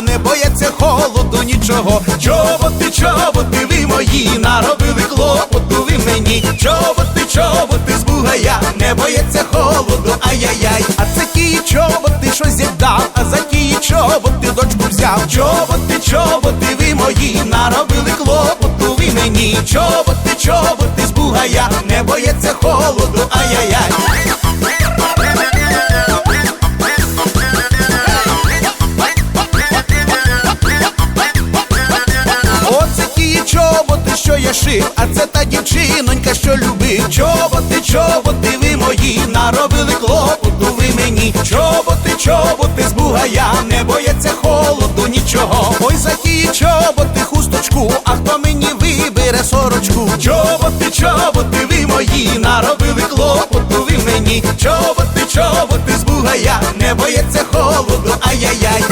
не бояться холоду нічого. Чоботи, чоботи, ви мої, наробили клопоту ви мені. Чоботи, чоботи з бугая, не бояться холоду, ай-яй-яй. А це ті чоботи, що з'їдав, а за ті чоботи дочку взяв. Чоботи, чоботи, ви мої, наробили клопоту ви мені. Чоботи, чоботи з бугая, не бояться холоду, ай-яй-яй. Що любив. Чоботи, чоботи, ви мої, наробили клопоту ви мені. Чоботи, чоботи з бугая, не бояться холоду нічого. Ой, за ті чоботи хусточку, а хто мені вибере сорочку? Чоботи, чоботи, ви мої, наробили клопоту ви мені. Чоботи, чоботи з бугая, не бояться холоду, ай-яй-яй.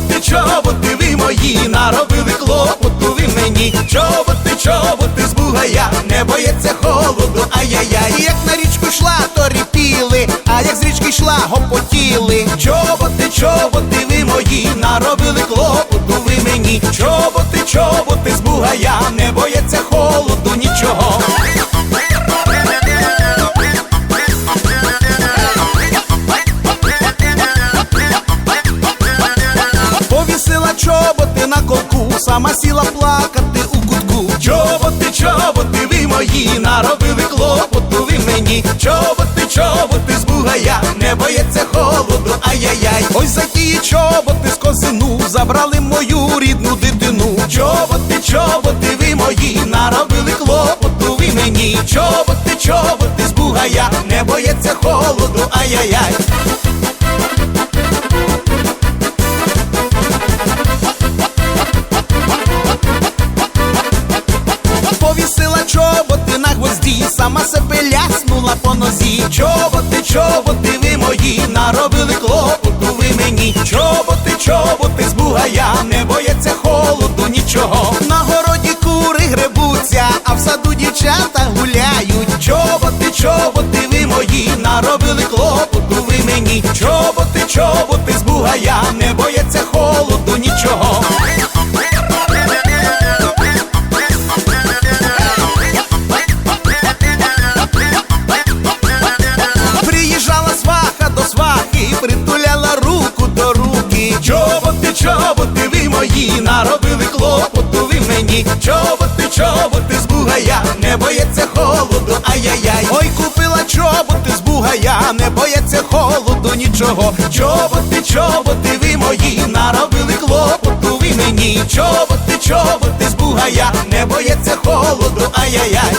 Чоботи, чоботи, ви мої, наробили клопоту ви мені. Чоботи, чоботи з бугая, не бояться холоду, ай-яй-яй. Як на річку йшла, то ріпіли, а як з річки йшла, гопотіли. Чоботи, чоботи, ви мої, наробили клопоту ви мені. Чоботи, чоботи з бугая, не бояться сама сіла плакати у кутку. Чоботи, чоботи, ви мої, наробили клопоту ви мені. Чоботи, чоботи з бугая, не бояться холоду, ай-яй-яй. Ось за ті чоботи з косину забрали мою рідну дитину. Чоботи, чоботи, ви мої, наробили клопоту ви мені. Чоботи, чоботи з бугая, не бояться холоду, ай-яй-яй. Ляснула по нозі. Чоботи, чоботи, ви мої, наробили клопоту ви мені. Чоботи, чоботи з бугая, не бояться холоду нічого. На городі кури гребуться, а в саду дівчата гуляють. Чоботи, чоботи, ви мої, наробили клопоту ви мені. Чоботи, чоботи з бугая, не мої, наробили клопоту ви мені. Чоботи, чоботи з бугая, не бояться холоду, ай-яй-яй. Ой, купила чоботи з бугая, не бояться холоду нічого. Чоботи, чоботи, ви мої, наробили клопоту ви мені. Чоботи, чоботи з бугая, не бояться холоду, ай-яй-яй.